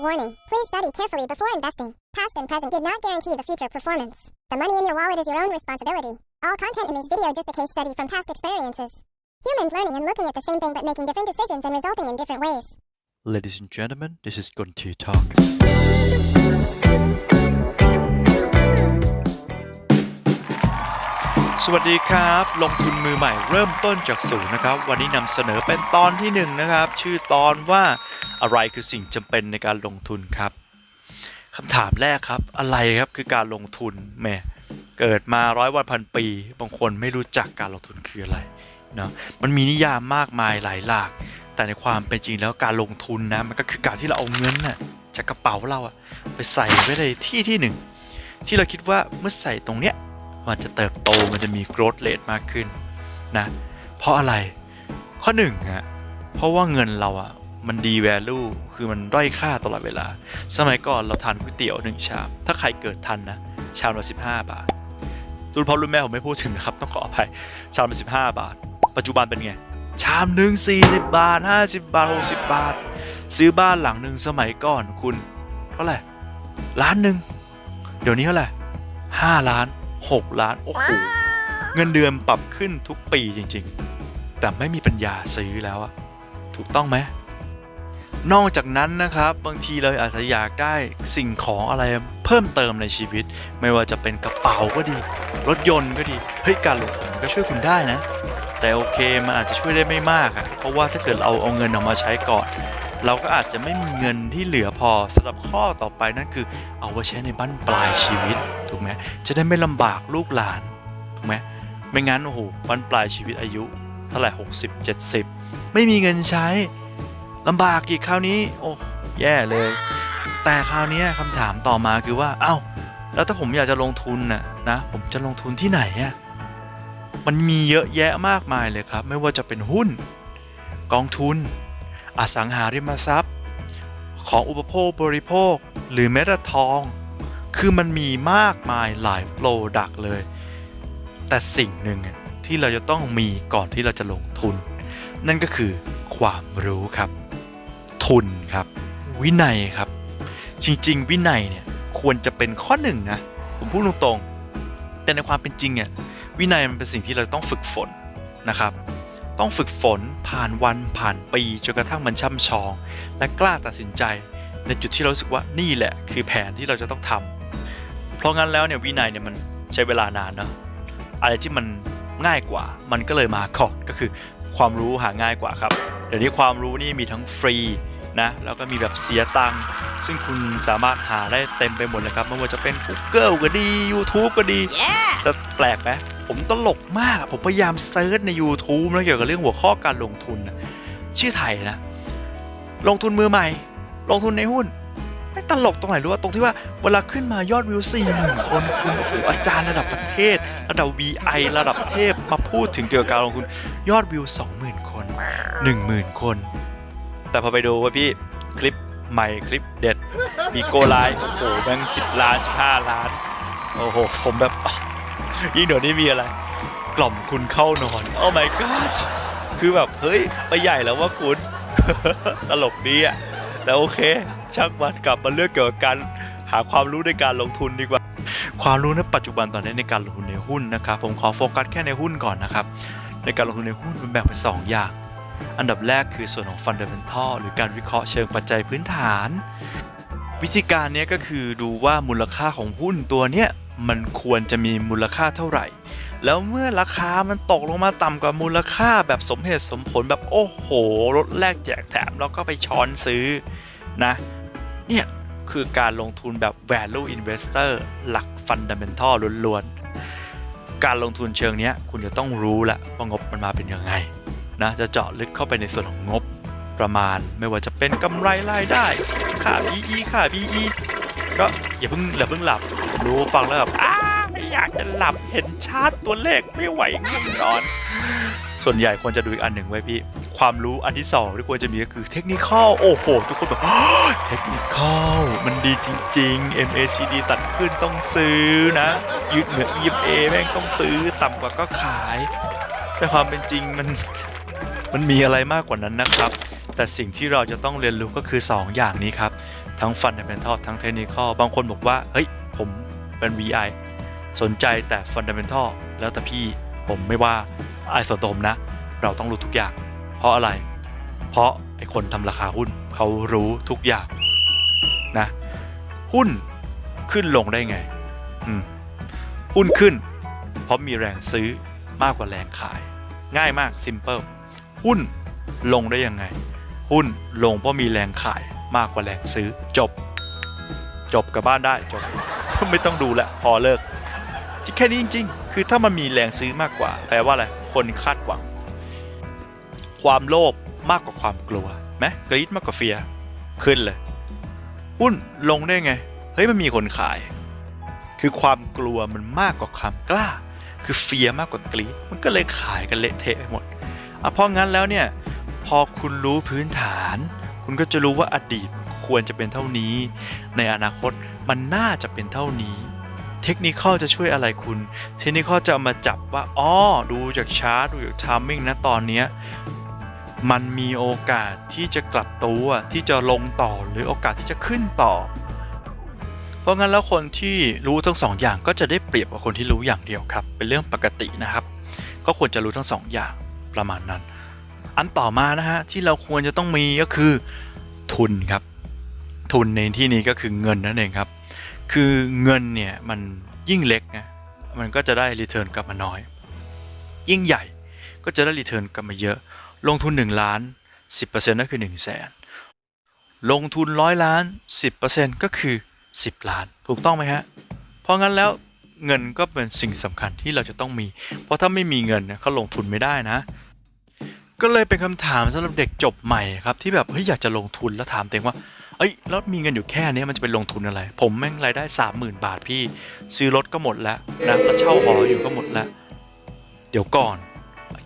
Warning, please study carefully before investing. Past and present did not guarantee the future performance. The money in your wallet is your own responsibility. All content in these video just a case study from past experiences. Humans learning and looking at the same thing but making different decisions and resulting in different ways. Ladies and gentlemen, this is to talk. วัสดีครับ ลงทุนมือใหม่เริ่มต้นจากศูนย์นะครับ วันนี้นำเสนอเป็นตอนที่หนึ่งนะครับ ชื่อตอนว่าอะไรคือสิ่งจำเป็นในการลงทุนครับคำถามแรกครับอะไรครับคือการลงทุนแหมเกิดมาร้อยวันพันปี บางคนไม่รู้จักการลงทุนคืออะไรเนาะมันมีนิยามมากมายหลายหลาก แต่ในความเป็นจริงแล้วการลงทุนนะมันก็คือการที่เราเอาเงินน่ะจากกระเป๋าเราอะไปใส่ไว้ในที่ที่หนึ่งที่เราคิดว่าเมื่อใส่ตรงเนี้ย มันจะเติบโตมันจะมี growth rate มากขึ้นนะเพราะอะไรข้อหนึ่งฮะเพราะว่าเงินเราอะมันดี value คือมันด้อยค่าตลอดเวลา สมัยก่อนเราทานก๋วยเตี๋ยวหนึ่งชาม ถ้าใครเกิดทันนะ ชามละ15บาทรุ่นพ่อรุ่นแม่ผมไม่พูดถึงนะครับ ต้องขออภัย ชามละ15บาท ปัจจุบันเป็นไง ชามหนึ่ง40บบาท50บบาท60บาท ซื้อบ้านหลังหนึ่งสมัยก่อนคุณ เท่าไหร่ล้านหนึ่ง เดี๋ยวนี้เท่าไหร่ห้าล้าน หกล้าน โอ้โห เงินเดือนปรับขึ้นทุกปีจริงๆ แต่ไม่มีปัญญาซื้อแล้วอะถูกต้องไหมนอกจากนั้นนะครับบางทีเราอาจจะอยากได้สิ่งของอะไรเพิ่มเติมในชีวิต ไม่ว่าจะเป็นกระเป๋าก็ดี รถยนต์ก็ดีเฮ้ยการลงทุนมันก็ช่วยคุณได้นะ แต่โอเคมันอาจจะช่วยได้ไม่มากอะเพราะว่าถ้าเกิดเราเอาเงินออกมาใช้ก่อน เราก็อาจจะไม่มีเงินที่เหลือพอสำหรับข้อต่อไปนั่นคือ เอาไว้ใช้ในบั้นปลายชีวิตถูกไหมจะได้ไม่ลำบากลูกหลานถูกไหมไม่งั้นโอ้โหบั้นปลายชีวิตอายุเท่าไหร่60 70 ไม่มีเงินใช้ลำบากอีกคราวนี้โอ้แย่เลย แต่คราวนี้คำถามต่อมาคือว่าเอ้าแล้วถ้าผมอยากจะลงทุนน่ะนะผมจะลงทุนที่ไหนอะมันมีเยอะแยะมากมายเลยครับ ไม่ว่าจะเป็นหุ้น กองทุน อสังหาริมทรัพย์ ของอุปโภคบริโภคหรือแม้แต่ทอง คือมันมีมากมายหลายโปรดักเลย แต่สิ่งหนึ่งที่เราจะต้องมีก่อนที่เราจะลงทุน นั่นก็คือความรู้ครับ ทุนครับ วินัยครับ จริง ๆ วินัยเนี่ยควรจะเป็นข้อหนึ่งนะผมพูดตรงๆแต่ในความเป็นจริงเนี่ยวินัยมันเป็นสิ่งที่เราต้องฝึกฝนนะครับ ต้องฝึกฝนผ่านวันผ่านปีจนกระทั่งมันช่ำชอง และกล้าตัดสินใจ ในจุดที่เรารู้สึกว่านี่แหละ คือแผนที่เราจะต้องทำเพราะงั้นแล้วเนี่ยวินัยเนี่ยมันใช้เวลานานเนอะอะไรที่มันง่ายกว่า มันก็เลยมาก่อนก็คือความรู้หาง่ายกว่าครับเดี๋ยวนี้ความรู้นี่มีทั้งฟรีนะแล้วก็มีแบบเสียตังค์ซึ่งคุณสามารถหาได้เต็มไปหมดเลยครับไม่ว่าจะเป็น Google ก็ดี YouTube ก็ดีแต่แปลกไหม ผมตลกมาก ผมพยายามเซิร์ชใน YouTube แล้วเกี่ยวกับเรื่องหัวข้อการลงทุนนะชื่อไทยนะ ลงทุนมือใหม่ ลงทุนในหุ้น ไม่ตลกตรงไหนรู้ว่าตรงที่ว่าเวลาขึ้นมายอดวิว40,000คนคุณโอ้โหอาจารย์ระดับประเทศ ระดับ VI ระดับเทพมาพูดถึงเกี่ยวกับการลงทุนยอดวิว20,000คน10,000คน แต่พอไปดูว่าพี่คลิปใหม่คลิปเด็ด มีโกไลน์โอ้โหแบงสิบล้าน15ล้าน โอ้โห ผมแบบ ยิ่งเดี๋ยวนี้มีอะไร กล่อมคุณเข้านอน โอ้ my god คือแบบ เฮ้ย ไปใหญ่แล้วว่าคุณ ตลกดีอะแต่โอเค ช่างมันกลับมาเรื่องเกี่ยวกับการหาความรู้ในการลงทุนดีกว่า ความรู้ในปัจจุบันตอนนี้ในการลงทุนในหุ้นนะครับ ผมขอโฟกัสแค่ในหุ้นก่อนนะครับ ในการลงทุนในหุ้นมันแบ่งเป็น2อย่าง อันดับแรกคือส่วนของ Fundamental หรือการวิเคราะห์เชิงปัจจัยพื้นฐาน วิธีการนี้ก็คือดูว่ามูลค่าของหุ้นตัวเนี้ย มันควรจะมีมูลค่าเท่าไหร่ แล้วเมื่อราคามันตกลงมาต่ำกว่ามูลค่าแบบสมเหตุสมผลแบบโอ้โหลดแลกแจกแถมแล้วก็ไปช้อนซื้อนะเนี่ยคือการลงทุนแบบ value investor หลัก fundamental ล้วนๆ การลงทุนเชิงนี้คุณจะต้องรู้แหละว่างบมันมาเป็นยังไงนะจะเจาะลึกเข้าไปในส่วนของงบประมาณ ไม่ว่าจะเป็นกำไรรายได้ ค่า PE ค่า PE ก็อย่าเพิ่งอย่าเพิ่งหลับ รู้ฟังแล้วแบบอ้าไม่อยากจะหลับเห็นชาร์ตตัวเลขไม่ไหวง่วงนอน ส่วนใหญ่ควรจะดูอีกอันหนึ่งไว้พี่ ความรู้อันที่สองที่ควรจะมีก็คือเทคนิคอลโอ้โห ทุกคนแบบเทคนิคอลมันดีจริง ๆ MACD ตัดขึ้นต้องซื้อนะ ยืดเหนือ EMA แม่งต้องซื้อต่ำกว่าก็ขายแต่ความเป็นจริงมันมันมีอะไรมากกว่านั้นนะครับ แต่สิ่งที่เราจะต้องเรียนรู้ก็คือ 2 อย่างนี้ครับ ทั้ง Fundamental ทั้ง Technical บางคนบอกว่า เฮ้ย ผม เป็น VI สนใจแต่ Fundamental แล้วแต่พี่ผมไม่ว่าไอ้ส่วนตัวผมนะ เราต้องรู้ทุกอย่าง เพราะอะไร เพราะไอ้คนทำราคาหุ้นเขารู้ทุกอย่างนะ หุ้นขึ้นลงได้ไงหุ้นขึ้น เพราะมีแรงซื้อมากกว่าแรงขาย ง่ายมาก simple หุ้นลงได้ยังไง หุ้นลงเพราะมีแรงขายมากกว่าแรงซื้อจบ จบกับบ้านได้จบ ไม่ต้องดูละพอเลิกที่แค่นี้จริง ๆ คือถ้ามันมีแรงซื้อมากกว่า แปลว่าอะไร คนคาดหวัง ความโลภมากกว่าความกลัวไหมกรีดมากกว่าเฟียขึ้นเลย หุ้นลงได้ไง เฮ้ยมันมีคนขาย คือความกลัวมันมากกว่าความกล้า คือเฟียมากกว่ากรีดมันก็เลยขายกันเละเทะไปหมดอะเพราะงั้นแล้วเนี่ย พอคุณรู้พื้นฐาน คุณก็จะรู้ว่าอดีต ควรจะเป็นเท่านี้ ในอนาคตมันน่าจะเป็นเท่านี้ เทคนิคจะช่วยอะไรคุณ เทคนิคจะเอามาจับว่าอ๋อดูจากชาร์ตดูจากทามมิ่งนะตอนเนี้ยมันมีโอกาสที่จะกลับตัวที่จะลงต่อหรือโอกาสที่จะขึ้นต่อ เพราะงั้นแล้วคนที่รู้ทั้งสองอย่างก็จะได้เปรียบกว่าคนที่รู้อย่างเดียวครับ เป็นเรื่องปกตินะครับ ก็ควรจะรู้ทั้งสองอย่างประมาณนั้น อันต่อมานะฮะที่เราควรจะต้องมีก็คือทุนครับ ทุนในที่นี้ก็คือเงินนั่นเองครับ คือเงินเนี่ยมันยิ่งเล็กนะมันก็จะได้รีเทิร์นกลับมาน้อย ยิ่งใหญ่ก็จะได้รีเทิร์นกลับมาเยอะ ลงทุน 1 ล้าน 10%ก็คือ 1 0 0 0 0แสนลงทุนร้อยล้าน 10%ก็คือ 10 ล้าน ถูกต้องไหมฮะ เพราะงั้นแล้วเงินก็เป็นสิ่งสำคัญที่เราจะต้องมี เพราะถ้าไม่มีเงินเนี่ยเขาลงทุนไม่ได้นะ ก็เลยเป็นคำถามสำหรับเด็กจบใหม่ครับที่แบบเฮ้ยอยากจะลงทุนแล้วถามตัวเองว่า เอ้ยแล้วมีเงินอยู่แค่นี้มันจะไปลงทุนอะไร ผมแม่งรายได้30,000บาทพี่ ซื้อรถก็หมดแล้วนะแล้วเช่าหออยู่ก็หมดแล้ว เดี๋ยวก่อน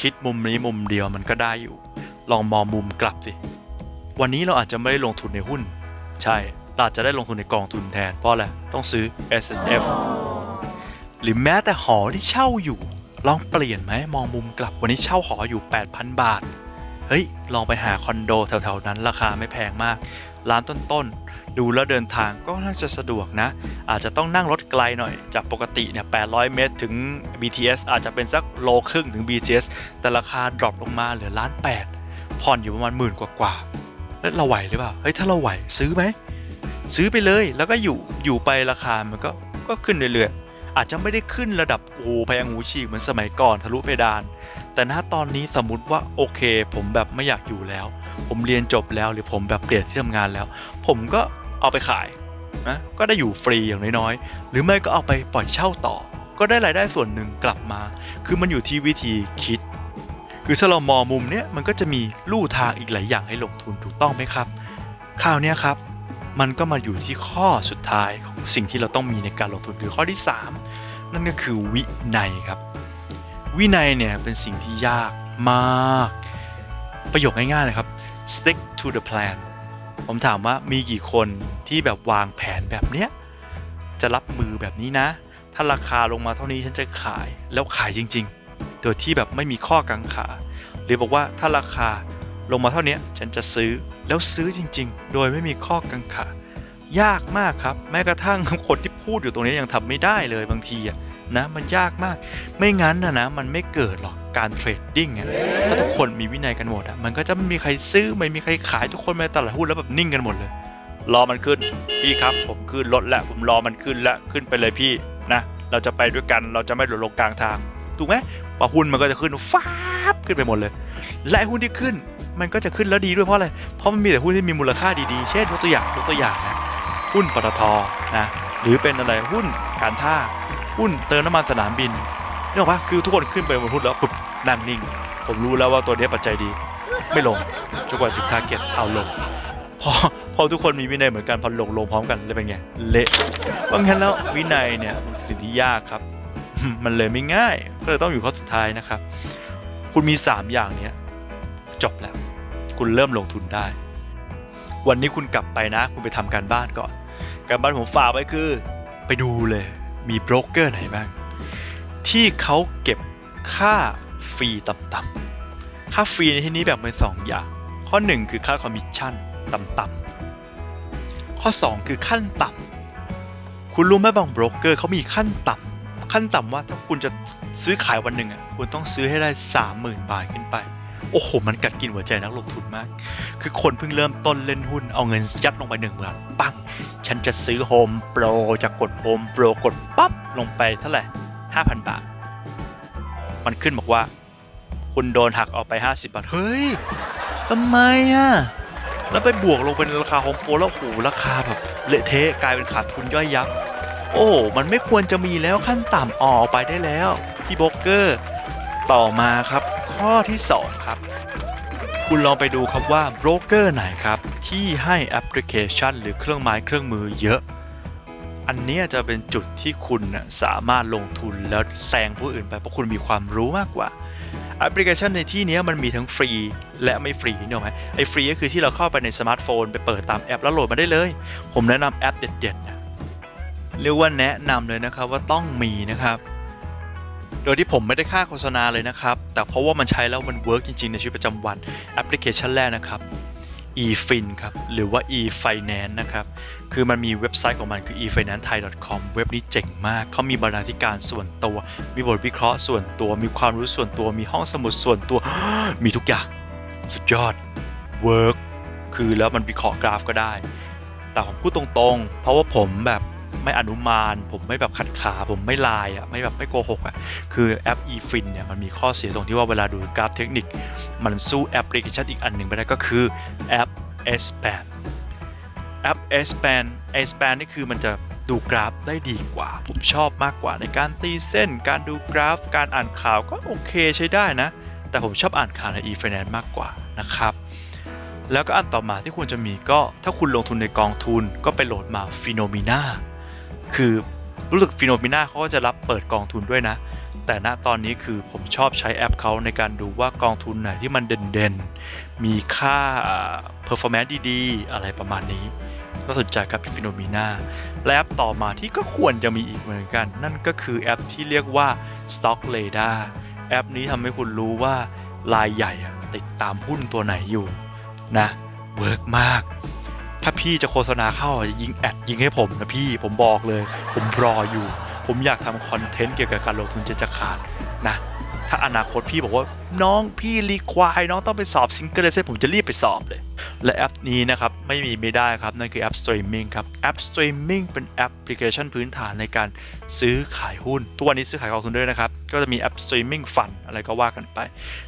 คิดมุมนี้มุมเดียวมันก็ได้อยู่ ลองมองมุมกลับสิวันนี้เราอาจจะไม่ได้ลงทุนในหุ้น ใช่เราอาจจะได้ลงทุนในกองทุนแทนเพราะอะไรต้องซื้อ S S F หรือแม้แต่หอที่เช่าอยู่ ลองเปลี่ยนไหมมองมุมกลับวันนี้เช่าหออยู่ 8,000 บาทเฮ้ย ลองไปหาคอนโดแถวๆนั้นราคาไม่แพงมาก ร้านต้นๆ ดูแล้วเดินทางก็น่าจะสะดวกนะ อาจจะต้องนั่งรถไกลหน่อย จากปกติเนี่ย 800 เมตรถึง BTS อาจจะเป็นสักโลครึ่งถึง BTS แต่ราคาดรอปลงมาเหลือล้านแปดผ่อนอยู่ประมาณหมื่นกว่าๆแล้วเราไหวหรือเปล่า เฮ้ย ถ้าเราไหวซื้อไหม ซื้อไปเลย แล้วก็อยู่ อยู่ไปราคามันก็ ก็ขึ้นเรื่อยๆ อาจจะไม่ได้ขึ้นระดับ โอ้โหแพงหูฉีกเหมือนสมัยก่อนทะลุเพดาน แต่ณตอนนี้สมมติว่าโอเค ผมแบบไม่อยากอยู่แล้ว ผมเรียนจบแล้วหรือผมแบบเปลี่ยนที่ทำงานแล้ว ผมก็เอาไปขายนะก็ได้อยู่ฟรีอย่างน้อยๆ หรือไม่ก็เอาไปปล่อยเช่าต่อ ก็ได้รายได้ส่วนหนึ่งกลับมา คือมันอยู่ที่วิธีคิด คือถ้าเรามองมุมเนี้ยมันก็จะมีลู่ทางอีกหลายอย่างให้ลงทุนถูกต้องไหมครับคราวเนี้ยครับ มันก็มาอยู่ที่ข้อสุดท้ายของสิ่งที่เราต้องมีในการลงทุนคือข้อที่ 3 นั่นก็คือวินัยครับ วินัยเนี่ยเป็นสิ่งที่ยากมาก ประโยคง่ายๆเลยครับ stick to the plan ผมถามว่ามีกี่คนที่แบบวางแผนแบบเนี้ย จะรับมือแบบนี้นะ ถ้าราคาลงมาเท่านี้ฉันจะขายแล้วขายจริงๆ โดยที่แบบไม่มีข้อกังขา หรือบอกว่าถ้าราคาลงมาเท่านี้ฉันจะซื้อแล้วซื้อจริง ๆ โดยไม่มีข้อกังขายากมากครับ แม้กระทั่งคนที่พูดอยู่ตรงนี้ยังทำไม่ได้เลยบางทีอะ นะมันยากมาก ไม่งั้นนะนะมันไม่เกิดหรอกการเทรดดิ้งอะถ้าทุกคนมีวินัยกันหมดอะมันก็จะไม่มีใครซื้อไม่มีใครขายทุกคนมาตลาดหุ้นแล้วแบบนิ่งกันหมดเลย รอมันขึ้นพี่ครับ ผมขึ้นรถแล้วผมรอมันขึ้นแล้วขึ้นไปเลยพี่นะเราจะไปด้วยกันเราจะไม่หลุดลงกลางทางถูกไหมพอหุ้นมันก็จะขึ้นฟ้าบขึ้นไปหมดเลย และหุ้นที่ขึ้นมันก็จะขึ้นแล้วดีด้วยเพราะอะไร เพราะมันมีแต่หุ้นที่มีมูลค่าดีๆ เช่นยกตัวอย่างยกตัวอย่างนะ หุ้นปตทนะ หรือเป็นอะไรหุ้นการท่า หุ้นเติมน้ำมันสนามบินนี่หรอกปะคือทุกคนขึ้นไปบนหุ้นแล้วปุ๊บนั่งนิ่ง ผมรู้แล้วว่าตัวนี้ปัจจัยดี ไม่ลงจนกว่าถึงทาร์เก็ตเอาลงพอพอทุกคนมีวินัยเหมือนกันพอลงลงพร้อมกันเลยเป็นไงเละเพราะงั้นแล้ววินัยเนี่ยสิ่งที่ยากครับ มันเลยไม่ง่าย ก็เลยต้องอยู่ข้อสุดท้ายนะครับ คุณมี 3 อย่างเนี้ยจบแล้ว คุณเริ่มลงทุนได้ วันนี้คุณกลับไปนะ คุณไปทำการบ้านก่อน การบ้านผมฝากไว้คือ ไปดูเลย มีโบรกเกอร์ไหนบ้าง ที่เขาเก็บค่าฟรีต่ำๆ ค่าฟรีในที่นี้แบ่งเป็น2อย่าง ข้อ 1 คือค่าคอมมิชชั่นต่ำๆ ข้อ 2 คือขั้นต่ำ คุณรู้ไหมบางโบรกเกอร์เขามีขั้นต่ำ ขั้นต่ำว่าถ้าคุณจะซื้อขายวันหนึ่งอะ คุณต้องซื้อให้ได้ 30,000 บาทขึ้นไป โอ้โห มันกัดกินหัวใจนักลงทุนมาก คือคนเพิ่งเริ่มต้นเล่นหุ้นเอาเงินยัดลงไปหนึ่งหมื่นปัง ฉันจะซื้อโฮมโปรจะกดโฮมโปรกดปั๊บ ลงไปเท่าไหร่ห้าพันบาท มันขึ้นบอกว่า คุณโดนหักออกไป 50 บาท เฮ้ยทำไมอะ แล้วไปบวกลงเป็นราคาโฮมโปรแล้วโหราคาแบบเละเทะกลายเป็นขาดทุนย่อยยับโอ้มันไม่ควรจะมีแล้วขั้นต่ำออกไปได้แล้ว พี่โบกเกอร์ ต่อมาครับ ข้อที่ 2 ครับ คุณลองไปดูครับว่าโบรกเกอร์ไหนครับ ที่ให้แอปพลิเคชัน หรือเครื่องไม้เครื่องมือเยอะ อันนี้จะเป็นจุดที่คุณสามารถลงทุนแล้วแซงผู้อื่นไปเพราะคุณมีความรู้มากกว่าแอปพลิเคชันในที่นี้มันมีทั้งฟรีและไม่ฟรีเนอกไหมไอ้ฟรีก็คือที่เราเข้าไปในสมาร์ทโฟน ไปเปิดตามแอปแล้วโหลดมาได้เลย ผมแนะนำแอปเด็ดๆนะเรียกว่าแนะนำเลยนะครับว่าต้องมีนะครับ โดยที่ผมไม่ได้ค่าโฆษณาเลยนะครับ แต่เพราะว่ามันใช้แล้วมันเวิร์กจริงๆ ในชีวิตประจำวันแอปพลิเคชันแรกนะครับ eFin ครับ หรือว่า eFinance นะครับ คือมันมีเว็บไซต์ของมันคือ efinancethai.com เว็บนี้เจ๋งมาก เขามีบรรณาธิการส่วนตัว มีบทวิเคราะห์ส่วนตัว มีความรู้ส่วนตัว มีห้องสมุดส่วนตัว มีทุกอย่าง สุดยอด เวิร์กคือแล้วมันวิเคราะห์กราฟก็ได้ แต่ผมพูดตรงๆ เพราะว่าผมแบบ ไม่อนุมาน ผมไม่แบบขัดขาผมไม่ลายอะไม่แบบไม่โกหกอะคือแอป eFin เนี่ยมันมีข้อเสียตรงที่ว่าเวลาดูกราฟเทคนิค มันสู้แอปพลิเคชันอีกอันหนึ่งไม่ได้ก็คือแอป S p a n แอป S p a n S p a n นี่คือมันจะดูกราฟได้ดีกว่า ผมชอบมากกว่าในการตีเส้น การดูกราฟ การอ่านข่าวก็โอเคใช้ได้นะ แต่ผมชอบอ่านข่าวใน eFinance มากกว่านะครับแล้วก็อันต่อมาที่ควรจะมีก็ถ้าคุณลงทุนในกองทุนก็ไปโหลดมา Phenomena คือรู้สึก Phenomena เขาก็จะรับเปิดกองทุนด้วยนะ แต่ณตอนนี้คือผมชอบใช้แอปเขาในการดูว่ากองทุนไหนที่มันเด่นๆ มีค่า performance ดีๆ อะไรประมาณนี้น่าสนใจครับ Phenomena และแอปต่อมาที่ก็ควรจะมีอีกเหมือนกัน นั่นก็คือแอปที่เรียกว่า Stock Radar แอปนี้ทำให้คุณรู้ว่ารายใหญ่อะติดตามหุ้นตัวไหนอยู่นะเวิร์กมาก ถ้าพี่จะโฆษณาเข้าอะยิงแอดยิงให้ผมนะพี่ผมบอกเลย ผมรออยู่ ผมอยากทำคอนเทนต์เกี่ยวกับการลงทุนจะจะขาดนะ ถ้าอนาคตพี่บอกว่าน้องพี่รีควายน้องต้องไปสอบซิงเกิลเลสผมจะรีบไปสอบเลย และแอปนี้นะครับไม่มีไม่ได้ครับ นั่นคือแอปสตรีมมิ่งครับแอปสตรีมมิ่งเป็นแอปพลิเคชันพื้นฐานในการซื้อขายหุ้น ทุกวันนี้ซื้อขายกองทุนด้วยนะครับ ก็จะมีแอปสตรีมมิ่งฟันอะไรก็ว่ากันไป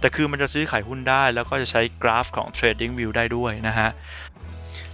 แต่คือมันจะซื้อขายหุ้นได้ แล้วก็จะใช้กราฟของ Trading View ได้ด้วยนะฮะ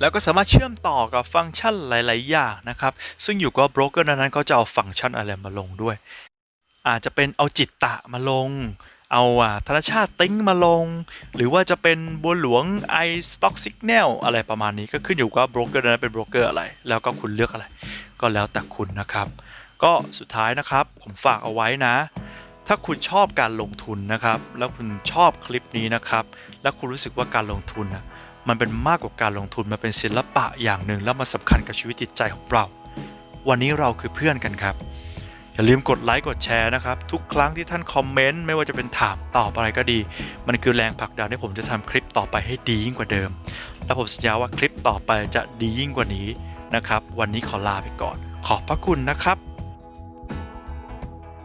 แล้วก็สามารถเชื่อมต่อกับฟังก์ชันหลาย ๆ อย่างนะครับ ซึ่งอยู่กับโบรกเกอร์นั้นๆก็จะเอาฟังก์ชันอะไรมาลงด้วย อาจจะเป็นเอาจิตตะมาลง เอาอ่าธนชาติติ้งมาลง หรือว่าจะเป็นบัวหลวง i stock signal อะไรประมาณนี้ก็ขึ้นอยู่กับโบรกเกอร์นั้นเป็นโบรกเกอร์อะไร แล้วก็คุณเลือกอะไร ก็แล้วแต่คุณนะครับ ก็สุดท้ายนะครับผมฝากเอาไว้นะถ้าคุณชอบการลงทุนนะครับ แล้วคุณชอบคลิปนี้นะครับ แล้วคุณรู้สึกว่าการลงทุนนะ มันเป็นมากกว่าการลงทุนมันเป็นศิลปะอย่างหนึ่งแล้วมันสำคัญกับชีวิตจิตใจของเรา วันนี้เราคือเพื่อนกันครับ อย่าลืมกดไลค์กดแชร์นะครับ ทุกครั้งที่ท่านคอมเมนต์ไม่ว่าจะเป็นถามตอบอะไรก็ดี มันคือแรงผลักดันให้ผมจะทำคลิปต่อไปให้ดียิ่งกว่าเดิม และผมสัญญาว่าคลิปต่อไปจะดียิ่งกว่านี้นะครับ วันนี้ขอลาไปก่อน ขอบพระคุณนะครับ